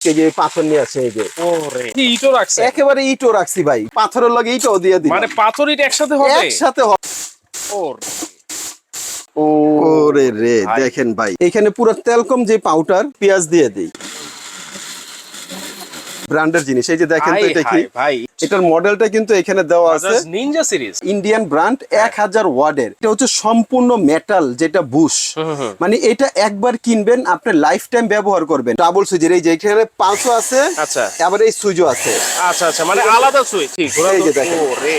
এই যে পাথর নিয়ে আসে এই যে। ওরে। ইটও রাখছে? একেবারে ইটও রাখছি ভাই। পাথরের লগে ইটও দিয়ে দিই মানে পাথর ইট একসাথে হবে? একসাথে হবে ওরে। ওরে রে দেখেন ভাই। এখানে পুরো তেলকম যে পাউডার পেঁয়াজ দিয়ে দিই। ব্র্যান্ডের জিনিস। এই যে দেখেন তো কি ভাই। এটার মডেলটা কিন্তু এখানে দেওয়া আছে। নিনজা সিরিজ ইন্ডিয়ান ব্র্যান্ড এক হাজার ওয়ার্ডের। এটা হচ্ছে সম্পূর্ণ মেটাল যেটা বুশ মানে এটা একবার কিনবেন আপনি লাইফ টাইম ব্যবহার করবেন। ডাবল সুইচের এই যে এখানে পাঁচশো আছে আচ্ছা। আবার এই সুইচও আছে। আচ্ছা আচ্ছা মানে আলাদা সুইচ ঠিক ঘোরা এই যে দেখেন। ওরে।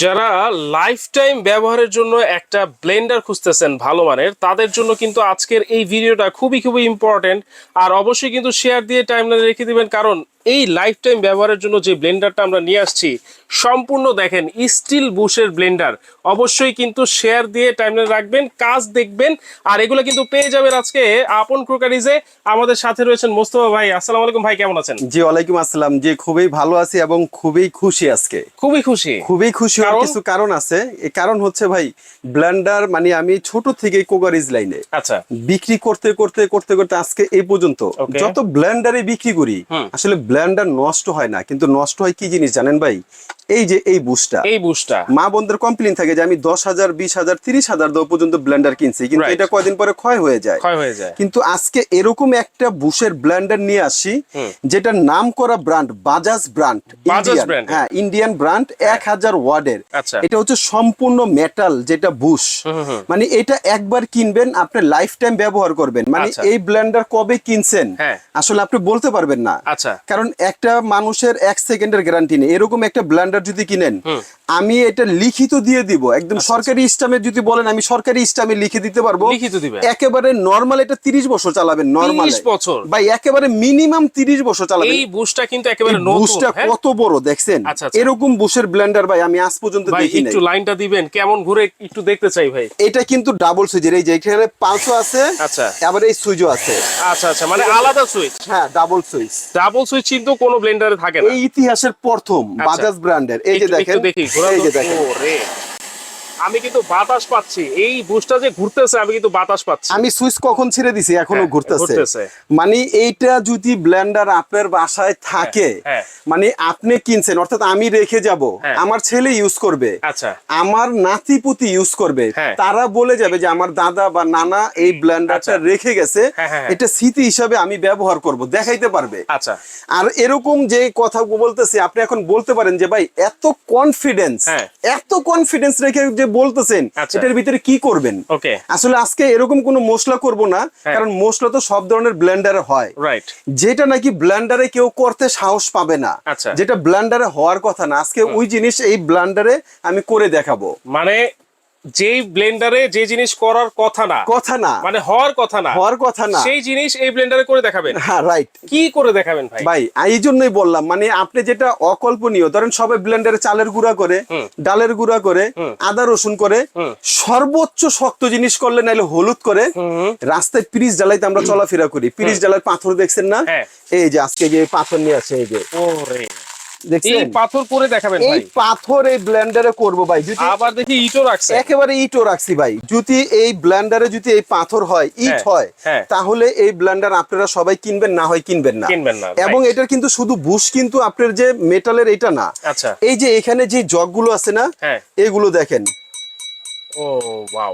যারা লাইফ টাইম ব্যবহারের জন্য একটা ব্লেন্ডার খুঁজতেছেন ভালো মানের তাদের জন্য কিন্তু আজকের এই ভিডিওটা খুবই খুবই ইম্পর্টেন্ট আর অবশ্যই কিন্তু শেয়ার দিয়ে টাইমলাইনে রেখে দিবেন কারণ এই লাইফ টাইম ব্যবহারের জন্য যে ব্লেন্ডারটা আমরা নিয়ে আসছি সম্পূর্ণ দেখেন স্টিল বুশের ব্লেন্ডার অবশ্যই কিন্তু শেয়ার দিয়ে টাইমলাইন রাখবেন কাজ দেখবেন আর এগুলো কিন্তু পেয়ে যাবেন আজকে আপন ক্রোকারিজে আমাদের সাথে রয়েছেন মোস্তফা ভাই আসসালামু আলাইকুম ভাই কেমন আছেন? জি ওয়ালাইকুম আসসালাম। জি খুবই ভালো আছি এবং খুবই খুশি আজকে। খুবই খুশি। খুবই খুশি হওয়ার কারণ? কিছু কারণ আছে। এই কারণ হচ্ছে ভাই ব্লেন্ডার মানে আমি ছোট থেকে কোকারিজ লাইনে আচ্ছা। বিক্রি করতে করতে করতে করতে আজকে এই পর্যন্ত যত ব্লেন্ডারে বিক্রি করি আসলে ব্লেন্ডার নষ্ট হয় না কিন্তু নষ্ট হয় কি জিনিস জানেন ভাই? এই যে এই বুস্টটা এই বুশটা মা বোনদের কমপ্লেন থাকে যে আমি দশ হাজার বিশ হাজার তিরিশ হাজার দেওয়া পর্যন্ত ব্লেন্ডার কিনছি কিন্তু এটা কয়দিন পরে ক্ষয় হয়ে যায়। ক্ষয় হয়ে যায়। কিন্তু আজকে এরকম একটা বুশের ব্র্যান্ডার নিয়ে আসি যেটা নাম করা ব্র্যান্ড বাজাজ ব্র্যান্ড brand। হ্যাঁ ইন্ডিয়ান ব্র্যান্ড এক হাজার ওয়ার্ডের। আচ্ছা। এটা হচ্ছে সম্পূর্ণ মেটাল যেটা বুশ মানে এটা একবার কিনবেন আপনি লাইফ টাইম ব্যবহার করবেন। মানে আচ্ছা। এই ব্লেন্ডার কবে কিনছেন? হ্যাঁ। আসলে আপনি বলতে পারবেন না। আচ্ছা। কারণ একটা মানুষের এক সেকেন্ডের গ্যারান্টি নেই। এরকম একটা ব্লেন্ডার যদি কিনেন আমি এটা লিখিত দিয়ে দিব। একদম আচ্ছা, সরকারি স্টামে যদি বলেন আমি সরকারি স্টামে লিখে দিতে পারব। লিখিত দিবেন। একেবারে নরমাল এটা তিরিশ বছর চালাবেন নরমাল 30 বছর? ভাই একেবারে মিনিমাম তিরিশ বছর চালাবেন। এই বুশটা কিন্তু একেবারে নতুন বুশটা হ্যাঁ? কত বড় দেখছেন? আচ্ছা, আচ্ছা। এরকম বুশের ব্লেন্ডার ভাই আমি আজ পর্যন্ত দেখি নাই। একটু লাইনটা দিবেন কেমন ঘুরে একটু দেখতে চাই ভাই। এটা কিন্তু ডাবল সুইচের এই যে এখানে পাঁচশো আছে আচ্ছা। আবার এই সুইচও আছে। আচ্ছা আচ্ছা মানে আলাদা সুইচ হ্যাঁ ডাবল সুইচ ডাবল সুইচ কিন্তু কোনো ব্লেন্ডারে থাকে না। এই ইতিহাসের প্রথম বাজাজ ব্র্যান্ডের এই যে দেখেন এই যে দেখেন। আমি কিন্তু বাতাস পাচ্ছি এই বুশটা যে ঘুরতেছে আমি কিন্তু বাতাস পাচ্ছি আমি সুইচ কখন ছেড়ে দিছি এখনও হ্যাঁ, ঘুরতেছে। মানে এইটা যদি ব্লেন্ডার আপনার বাসায় থাকে হ্যাঁ। মানে আপনি কিনছেন অর্থাৎ আমি রেখে যাব হ্যাঁ। আমার ছেলে ইউজ করবে আচ্ছা আমার নাতি পুতি ইউজ করবে হ্যাঁ। তারা বলে যাবে যে আমার দাদা বা নানা এই ব্লেন্ডারটা আচ্ছা। রেখে গেছে হ্যাঁ, হ্যাঁ, হ্যাঁ। এটা স্মৃতি হিসাবে আমি ব্যবহার করব দেখাইতে পারবে আচ্ছা আর এরকম যে কথা বলতেছি আপনি এখন বলতে পারেন যে ভাই এত কনফিডেন্স হ্যাঁ। এত কনফিডেন্স রেখে যে বলতেছেন আচ্ছা। এটার ভিতরে কি করবেন ওকে আসলে আজকে এরকম কোনো মশলা করব না হ্যাঁ। কারণ মশলা তো সব ধরনের ব্লেন্ডারে হয় রাইট যেটা নাকি ব্লেন্ডারে কেউ করতে সাহস পাবে না আচ্ছা। যেটা ব্লেন্ডারে হওয়ার কথা না আজকে ওই জিনিস এই ব্লেন্ডারে আমি করে দেখাবো মানে যেই ব্লেন্ডারে যে জিনিস করার কথা না কথা না। মানে হওয়ার কথা না হওয়ার কথা না। সেই জিনিস এই ব্লেন্ডারে করে দেখাবেন। হ্যাঁ রাইট কি করে দেখাবেন ভাই? ভাই এই জন্যই বললাম মানে আপনি যেটা অকল্পনীয় ধরেন সবাই ব্লেন্ডারে চালের গুঁড়া করে ডালের গুঁড়া করে আদা রসুন করে সর্বোচ্চ শক্ত জিনিস করলে নাইলে হলুদ করে রাস্তায় পিরিচ জ্বালাইতে আমরা চলাফেরা করি। পিরিচ জ্বালার পাথর দেখছেন না? হ্যাঁ। এই যে আজকে যে পাথর নিয়ে আছে এই যে। ওরে। এই পাথর করে দেখাবেন এই ভাই। পাথর এই ব্লেন্ডারে করব ভাই। যদি আবার দেখি ইটও রাখছে। একেবারে ইটও রাখছি ভাই। যদি এই ব্লেন্ডারে যদি এই পাথর হয় ইট হ্যাঁ, হয় হ্যাঁ। তাহলে এই ব্লেন্ডার আপনারা সবাই কিনবেন না হয় কিনবেন না। কিনবেন না, এবং এটার কিন্তু শুধু বুশ কিন্তু আপনার যে মেটালের এটা না। আচ্ছা। এই যে এখানে যে জগগুলো আছে না হ্যাঁ। এগুলো দেখেন। ও ওয়াও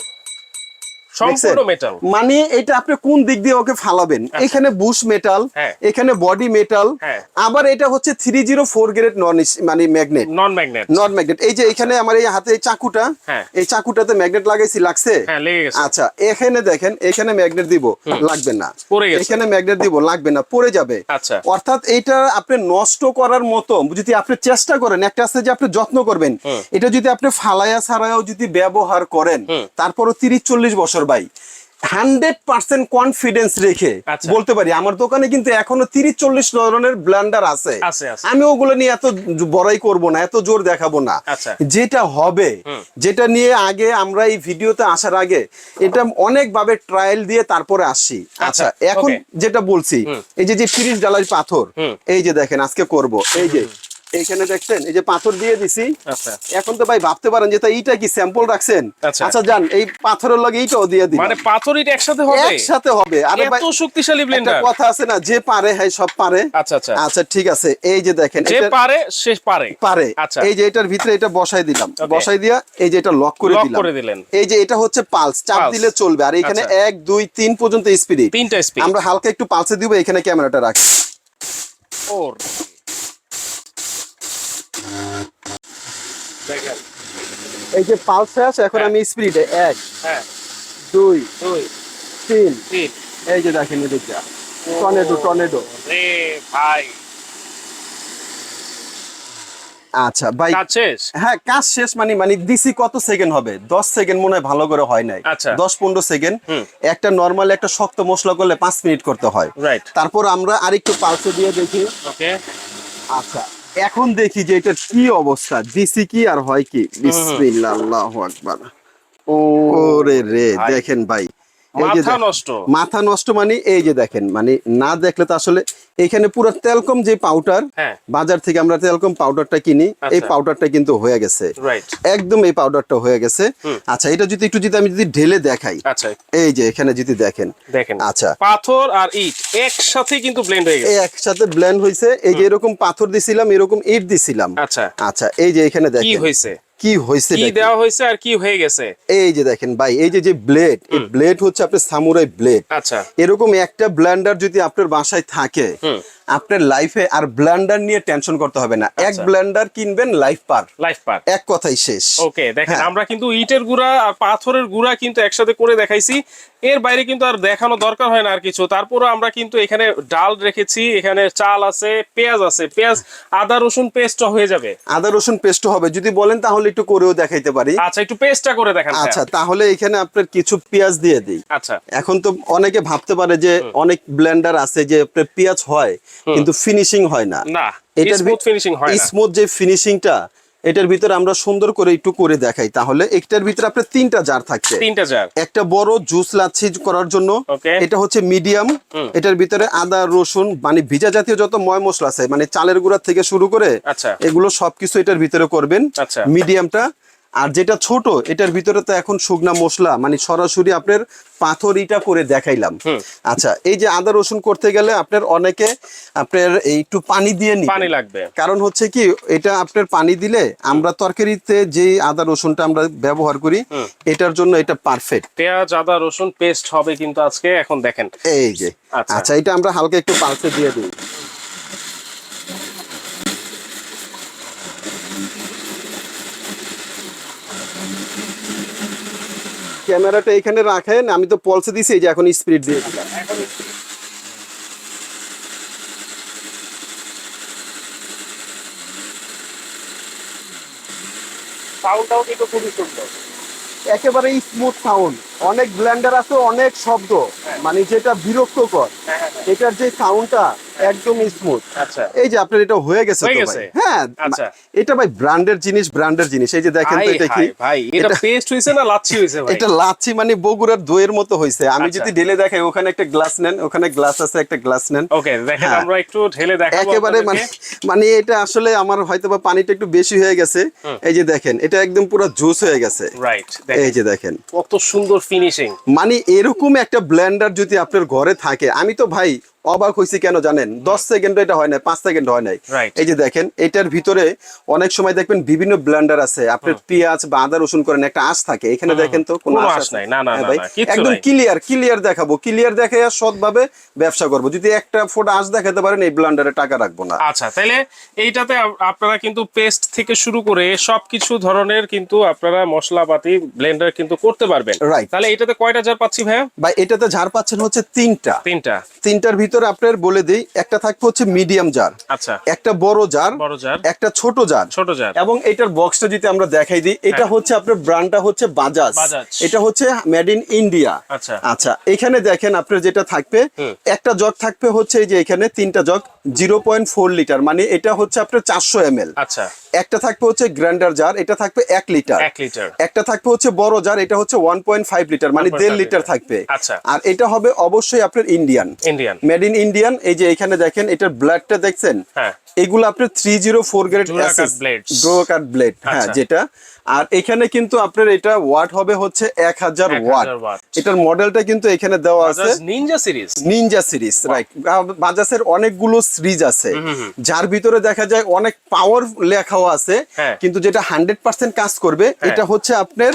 সম্পূর্ণ মেটাল মানে এটা আপনি কোন দিক দিয়ে ওকে ফালাবেন? এখানে বুশ মেটাল হ্যাঁ। এখানে বডি মেটাল হ্যাঁ। আবার এটা হচ্ছে three zero four grade non মানে magnet non magnet not magnet এই যে এখানে আমার এই হাতে এই চাকুটা হ্যাঁ। এই চাকুটাতে ম্যাগনেট লাগাইছি লাগছে? লেগে গেছে। আচ্ছা এখানে দেখেন এখানে ম্যাগনেট দিব লাগবে না। এখানে ম্যাগনেট দিব লাগবে না পড়ে যাবে। আচ্ছা। অর্থাৎ এটা আপনি নষ্ট করার মতো যদি আপনি চেষ্টা করেন একটা আছে যে আপনি যত্ন করবেন এটা যদি আপনি ফালায়া ছাড়াও যদি ব্যবহার করেন তারপরও তিরিশ চল্লিশ বছর ভাই। হান্ড্রেড পার্সেন্ট কনফিডেন্স রেখে আচ্ছা। বলতে পারি আমার দোকানে কিন্তু এখনও তিরিশ চল্লিশ ধরনের ব্লেন্ডার আছে। আমি ওগুলো নিয়ে এত বড়াই করব না এত জোর দেখাবো না। আচ্ছা। যেটা হবে যেটা নিয়ে আগে আমরা এই ভিডিওতে আসার আগে এটা অনেক ভাবে ট্রায়াল দিয়ে তারপরে আসছি। আচ্ছা এখন যেটা বলছি এই যে যে তিরিশ ডালার পাথর এই যে দেখেন আজকে করব। এই যে এইখানে দেখছেন এই যে পাথর দিয়ে দিছি। আচ্ছা। এখন তো ভাই ভাবতে পারেন যে এইটা কি স্যাম্পল রাখছেন? আচ্ছা। আচ্ছা যান এই পাথরের লগে এইটাও দিয়ে দিন। মানে পাথর ইট একসাথে হবে? একসাথে হবে। আরে ভাই এত শক্তিশালী একটা ব্লেন্ডার কথা আছে না যে পারে হ্যাঁ সব পারে। আচ্ছা আচ্ছা। আচ্ছা ঠিক আছে এই যে দেখেন যে পারে সে পারে। পারে। আচ্ছা। এই যে এটার ভিতরে এটা বসাই দিলাম। বসাই দিয়া এই যে এটা লক করে দিলাম। লক করে দিলেন। এই যে এটা হচ্ছে পালস চাপ দিলে চলবে। আর এখানে আচ্ছা। এক দুই তিন পর্যন্ত স্পিড তিনটা স্পিড আমরা হালকা একটু পালসে দিব এখানে ক্যামেরাটা রাখি। ওর। দেখেন। এই যে পালস শেষ এখন হ্যাঁ। আমি স্পিডে এক হ্যাঁ। দুই দুই। তিন। তিন। এই যে দেখেন এদিকটা। টর্নেডো টর্নেডো রে ভাই। আচ্ছা ভাই। কাজ শেষ? হ্যাঁ কাজ শেষ মানে মানে দিছি কত সেকেন্ড হবে? দশ সেকেন্ড মনে হয় ভালো করে হয় নাই। আচ্ছা। দশ পনেরো সেকেন্ড একটা নর্মাল একটা শক্ত মশলা করলে পাঁচ মিনিট করতে হয়। রাইট তারপর আমরা আরেকটু পালসে দিয়ে দেখি। ওকে আচ্ছা। এখন দেখি যে এটা কি অবস্থা দিছি কি আর হয় কি? বিসমিল্লাহ আল্লাহু আকবার। ওরে রে দেখেন ভাই মাথা নষ্ট। মাথা নষ্ট মানে এই যে দেখেন মানে না দেখলে তো আসলে এখানে পুরো তেলকম যে পাউডার হ্যাঁ। বাজার থেকে আমরা তেলকম পাউডারটা কিনি এই আচ্ছা। পাউডারটা কিন্তু হয়ে গেছে। একদম এই পাউডারটা হয়ে গেছে। আচ্ছা এটা যদি একটু যদি আমি যদি ঢেলে দেখাই। আচ্ছা। এই যে এখানে যদি দেখেন। দেখেন। আচ্ছা। পাথর আর ইট একসাথে কিন্তু ব্লেন্ড হয়ে গেছে। এই একসাথে ব্লেন্ড হয়েছে এই যে এরকম পাথর দিছিলাম এরকম ইট দিছিলাম। আচ্ছা। আচ্ছা এই যে এখানে কি দেখেন। হয়েছে কি হয়েছে কি দেওয়া হয়েছে আর কি হয়ে গেছে? এই যে দেখেন ভাই এই যে যে ব্লেড এই ব্লেড হচ্ছে আপনার সামুরাই ব্লেড আচ্ছা। এরকম একটা ব্লেন্ডার যদি আপনার বাসায় থাকে আপনার লাইফে আর ব্লেন্ডার নিয়ে টেনশন করতে হবে না। এক আচ্ছা। ব্লেন্ডার কিনবেন লাইফ পার। লাইফ পার। এক কথাই শেষ। ওকে দেখেন হ্যাঁ। আমরা কিন্তু ইটের গুঁড়া আর পাথরের গুঁড়া কিন্তু একসাথে করে দেখাইছি। এর বাইরে কিন্তু আর দেখানো দরকার হয় না আর কিছু। তারপরে আমরা কিন্তু এখানে ডাল রেখেছি এখানে চাল আছে পেঁয়াজ আছে। পেঁয়াজ আদা রসুন পেস্ট হয়ে যাবে। আদা রসুন পেস্ট হবে। যদি বলেন তাহলে একটু করেও দেখাইতে পারি। আচ্ছা একটু পেস্টটা করে দেখান আচ্ছা তাহলে এখানে আপনার কিছু পেঁয়াজ দিয়ে দিই। আচ্ছা। এখন তো অনেকে ভাবতে পারে যে অনেক ব্লেন্ডার আছে যে আপনার পেঁয়াজ হয় কিন্তু ফিনিশিং হয় না। না এটার স্মুথ ফিনিশিং হয় না। স্মুথ যে ফিনিশিংটা এটার ভিতরে আমরা সুন্দর করে একটু করে দেখাই। তাহলে একটার ভিতরে আপনার তিনটা জার থাকছে। তিনটা জার একটা বড় জুস লাচ্ছি করার জন্য। এটা হচ্ছে মিডিয়াম এটার ভিতরে আদা রসুন মানে ভিজা জাতীয় যত ময় মশলা আছে মানে চালের গুঁড়া থেকে শুরু করে আচ্ছা। এগুলো সবকিছু এটার ভিতরে করবেন। আচ্ছা। মিডিয়ামটা আর যেটা ছোট এটার ভিতরে তো এখন শুকনা মশলা মানে সরাসরি আপনার পাথর ইটা করে দেখাইলাম। আচ্ছা এই যে আদা রসুন করতে গেলে আপনার অনেকে আপনার একটু পানি দিয়ে নিবেন। পানি লাগবে। কারণ হচ্ছে কি এটা আপনার পানি দিলে আমরা তরকারিতে যে আদা রসুনটা আমরা ব্যবহার করি এটার জন্য এটা পারফেক্ট পেঁয়াজ আদা রসুন পেস্ট হবে কিন্তু আজকে এখন দেখেন। এই যে। আচ্ছা। আচ্ছা এটা আমরা হালকা একটু পালসে দিয়ে দিই। ক্যামেরাটা এখানে রাখেন আমি তো পলসে দিছি এই যে এখন স্পিড দিয়ে। দিলাম সাউন্ডটাও কিন্তু খুবই সুন্দর। একেবারে স্মুথ সাউন্ড অনেক ব্লেন্ডার আছে অনেক শব্দ। মানে যেটা বিরক্তকর হ্যাঁ, হ্যাঁ, এটার যে সাউন্ডটা একদম স্মুথ আচ্ছা। এই যে আপনার এটা হয়ে গেছে তো ভাই। হ্যাঁ আচ্ছা। এটা ভাই ব্র্যান্ডের জিনিস ব্র্যান্ডের জিনিস। এই যে দেখেন তো এটা কি? ভাই এটা পেস্ট হইছে না লাচ্ছি হইছে ভাই? এটা লাচ্ছি মানে বগুড়ার দইয়ের মতো হয়েছে আমি আচ্ছা। যদি ঢেলে দেখাই ওখানে একটা গ্লাস নেন ওখানে গ্লাস আছে একটা গ্লাস নেন। ওকে দেখেন হ্যাঁ। আমরা একটু ঢেলে দেখাবো একেবারে মানে মানে এটা আসলে আমার হয়তো বা পানিটা একটু বেশি হয়ে গেছে। এই যে দেখেন এটা একদম পুরো জুস হয়ে গেছে। রাইট এই যে দেখেন। কত সুন্দর ফিনিশিং মানে এরকম একটা ব্লেন্ডার যদি আপনার ঘরে থাকে আমি তো ভাই অবাক হয়েছি কেন জানেন? দশ সেকেন্ড এটা হয় না পাঁচ সেকেন্ড হয় নাই. এই যে দেখেন এটার ভিতরে অনেক সময় দেখবেন বিভিন্ন ব্লেন্ডার আছে। আপনার পেঁয়াজ বা আদা রসুন করেন একটা আঁশ থাকে। এখানে দেখেন তো কোনো আঁশ নাই, না, না, হ্যাঁ ভাই, একদম ক্লিয়ার ক্লিয়ার দেখাবো। ক্লিয়ার দেখে সৎভাবে ব্যবসা করব। যদি একটা ফোটা আঁশ দেখাতে পারেন এই ব্লেন্ডারে টাকা রাখব না। আচ্ছা তাহলে এইটাতে আপনারা কিন্তু পেস্ট থেকে শুরু করে সবকিছু ধরনের কিন্তু আপনারা মশলাপাতি ব্লেন্ডার কিন্তু করতে পারবেন। Right. তাহলে এটাতে কয়টা জার পাচ্ছি ভাইয়া? বা এটাতে ঝাড় পাচ্ছেন হচ্ছে তিনটা। তিনটা। তিনটার ভিতরে আপনার বলে দিই একটা থাকবে হচ্ছে মিডিয়াম জার আচ্ছা। একটা বড় জার বড় জার একটা ছোট জার ছোট জার এবং এটার বক্সটা যদি আমরা দেখাই দিই এটা হ্যাঁ। হচ্ছে আপনার ব্র্যান্ডটা হচ্ছে বাজাজ। এটা হচ্ছে মেড ইন ইন্ডিয়া আচ্ছা। আচ্ছা এখানে দেখেন আপনার যেটা থাকবে একটা জগ থাকবে হচ্ছে এই যে এখানে তিনটা jug zero point four litre মানে এটা হচ্ছে আপনার চারশো এম আচ্ছা। একটা থাকবে হচ্ছে গ্র্যান্ডার জার এটা থাকবে এক লিটার এক লিটার একটা থাকবে হচ্ছে বড় জার এটা হচ্ছে ওয়ান পয়েন্ট ফাইভ লিটার মানে 1.5 দেড় লিটার লিটার। থাকবে। আচ্ছা। আর এটা হবে অবশ্যই আপনার Indian Indian made in Indian এই যে এখানে দেখেন এটার ব্লেডটা দেখছেন? হ্যাঁ। এগুলো আপনার three zero four grade blade blade হ্যাঁ আচ্ছা। যেটা আর এখানে কিন্তু আপনার এটা ওয়াট হবে হচ্ছে এক হাজার ওয়াট। এটার মডেলটা কিন্তু এখানে দেওয়া আছে। Ninja series ninja series right বাজাজের অনেকগুলো সিরিজ আছে। যার ভিতরে দেখা যায় অনেক পাওয়ার লেখাও আছে হ্যাঁ। কিন্তু যেটা হান্ড্রেড পার্সেন্ট কাজ করবে এটা হচ্ছে আপনার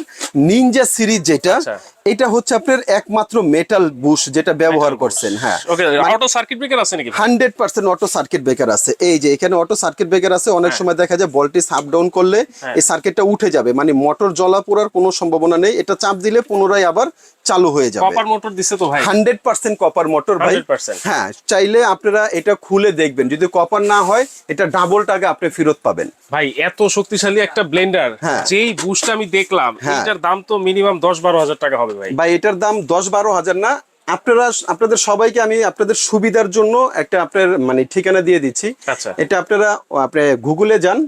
নিনজা সিরিজ যেটা। আচ্ছা। এটা হচ্ছে আপনার একমাত্র মেটাল বুশ যেটা ব্যবহার করছেন হ্যাঁ। ওকে অটো সার্কিট ব্রেকার আছে নাকি? ভাই? Hundred percent auto circuit breaker আছে। এই যে এখানে অটো সার্কিট ব্রেকার আছে অনেক সময় দেখা যায় ভোল্টেজ আপ ডাউন করলে হ্যাঁ। এই সার্কিটটা উঠে যাবে। মানে মোটর জ্বলা পোড়ার কোনো সম্ভাবনা নেই। এটা চাপ দিলে পুনরায় আবার চালু হয়ে যাবে। কপার মোটর দিছে তো ভাই। হান্ড্রেড পার্সেন্ট কপার মোটর ভাই। 100% হ্যাঁ চাইলে আপনারা এটা খুলে দেখবেন। যদি কপার না হয় এটা ডাবল টাকা আপনি ফেরত পাবেন। ভাই এত শক্তিশালী একটা ব্লেন্ডার হ্যাঁ। যেই বুস্ট আমি দেখলাম হ্যাঁ। এটার দাম তো মিনিমাম দশ বারো হাজার টাকা হবে ভাই। ভাই এটার দাম দশ বারো হাজার না আপনারা আপনাদের সবাইকে আমি আপনাদের সুবিধার জন্য একটা আপনার মানে ঠিকানা দিয়ে দিচ্ছি। আচ্ছা। এটা আপনারা আপনি গুগলে যান।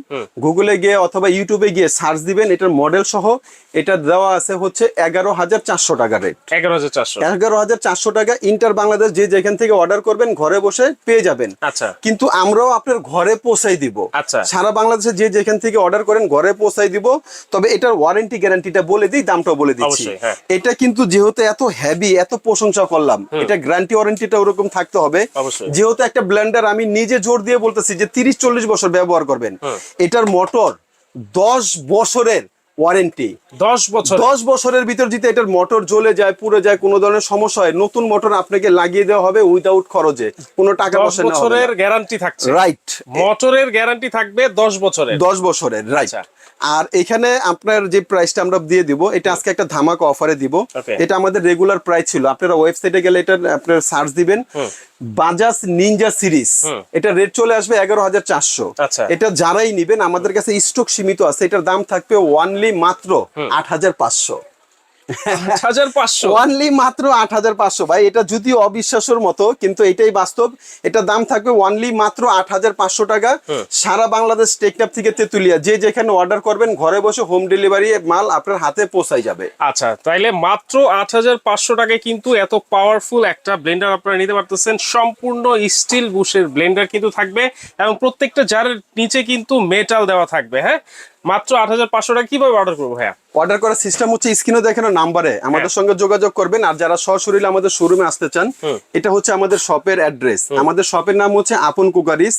গুগলে গিয়ে অথবা ইউটিউবে গিয়ে সার্চ দিবেন এটার মডেল সহ। এটা দেওয়া আছে হচ্ছে এগারো হাজার চারশো টাকা রেট এগারো হাজার চারশো। এগারো হাজার চারশো টাকা ইন্টার বাংলাদেশ যে যেখান থেকে অর্ডার করবেন ঘরে বসে পেয়ে যাবেন। আচ্ছা। কিন্তু আমরাও আপনার ঘরে পৌঁছাই দিব। আচ্ছা। সারা বাংলাদেশে যে যেখান থেকে অর্ডার করেন ঘরে পৌঁছাই দিব। তবে এটার ওয়ারেন্টি গ্যারান্টিটা বলে দিই দামটাও বলে দিচ্ছি। হ্যাঁ। এটা কিন্তু যেহেতু এত হেভি এত প্রশংসা করলাম। এটা গ্যারান্টি ওয়ারেন্টিটা ওরকম থাকতে হবে। যেহেতু একটা ব্লেন্ডার আমি নিজে জোর দিয়ে বলতেছি যে তিরিশ চল্লিশ বছর ব্যবহার করবেন। এটার মোটর দশ বছরের ওয়ারেন্টি দশ বছর দশ বছরের ভিতর যদি এটার মোটর জ্বলে যায় পুড়ে যায় কোনো ধরনের সমস্যা হয় নতুন মোটর আপনাকে লাগিয়ে দেওয়া হবে উইদাউট খরচে। কোনো টাকা পয়সা বছরের গ্যারান্টি থাকছে। রাইট মোটরের গ্যারান্টি থাকবে দশ বছরের। দশ বছরের রাইট আচ্ছা। আর এখানে আপনার যে প্রাইসটা আমরা দিয়ে দিব এটা আজকে একটা ধামাক অফারে দিব। এটা আমাদের রেগুলার প্রাইস ছিল। আপনারা ওয়েবসাইটে গেলে এটা আপনার সার্চ দিবেন। বাজাজ নিনজা সিরিজ এটা রেট চলে আসবে এগারো হাজার চারশো। আচ্ছা। এটা যারাই নিবেন আমাদের কাছে স্টক সীমিত আছে। এটার দাম থাকবে ওয়ানলি মাত্র আট হাজার পাঁচশো। মাত্র আট হাজার পাঁচশো। ভাই এটা যদিও অবিশ্বাসের মতো কিন্তু এটাই বাস্তব। এটা দাম থাকবে মাত্র আট হাজার পাঁচশো টাকা। সারা বাংলাদেশ টেকনাপ থেকে তেতুলিয়া যে যেখানে অর্ডার করবেন ঘরে বসে হোম ডেলিভারি মাল আপনার হাতে পৌঁছাই যাবে। আচ্ছা তাইলে মাত্র আট হাজার পাঁচশো টাকায় কিন্তু এত পাওয়ারফুল একটা ব্লেন্ডার আপনারা নিতে পারতেছেন। সম্পূর্ণ স্টিল বুশের ব্লেন্ডার কিন্তু থাকবে এবং প্রত্যেকটা জারের নিচে কিন্তু মেটাল দেওয়া থাকবে হ্যাঁ? মাত্র আট হাজার পাঁচশো টাকা কীভাবে অর্ডার করব হ্যাঁ অর্ডার করার সিস্টেম হচ্ছে স্ক্রিনে দেখানো নাম্বারে আমাদের সঙ্গে যোগাযোগ করবেন আর যারা সরাসরি আমাদের শোরুমে আসতে চান এটা হচ্ছে আমাদের শপের অ্যাড্রেস আমাদের শপের নাম হচ্ছে আপন কুকারিস।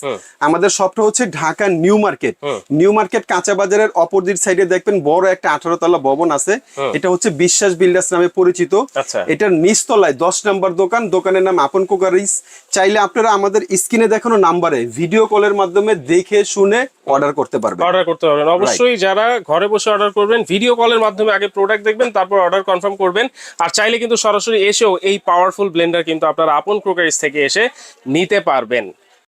আমাদের শপটা হচ্ছে Dhaka new market. New market কাঁচা বাজারের অপোজিট সাইডে দেখবেন বড় একটা আঠারো তলা ভবন আছে। এটা হচ্ছে বিশ্বাস বিল্ডার্স নামে পরিচিত। আচ্ছা। এটার নিচতলায় দশ নম্বর দোকান। দোকানের নাম আপন কুকারিস। চাইলে আপনারা আমাদের স্ক্রিনে দেখানো নাম্বারে ভিডিও কলের মাধ্যমে দেখে শুনে অর্ডার করতে পারবেন। অর্ডার করতে পারবেন। অবশ্যই যারা ঘরে বসে অর্ডার করবেন ভিডিও কলের মাধ্যমে আগে প্রোডাক্ট দেখবেন, তারপর অর্ডার কনফার্ম করবেন। আর চাইলে কিন্তু সরাসরি এসেও এই পাওয়ারফুল ব্লেন্ডার কিন্তু আপনারা আপন ক্রোকারিজ থেকে এসে নিতে পারবেন।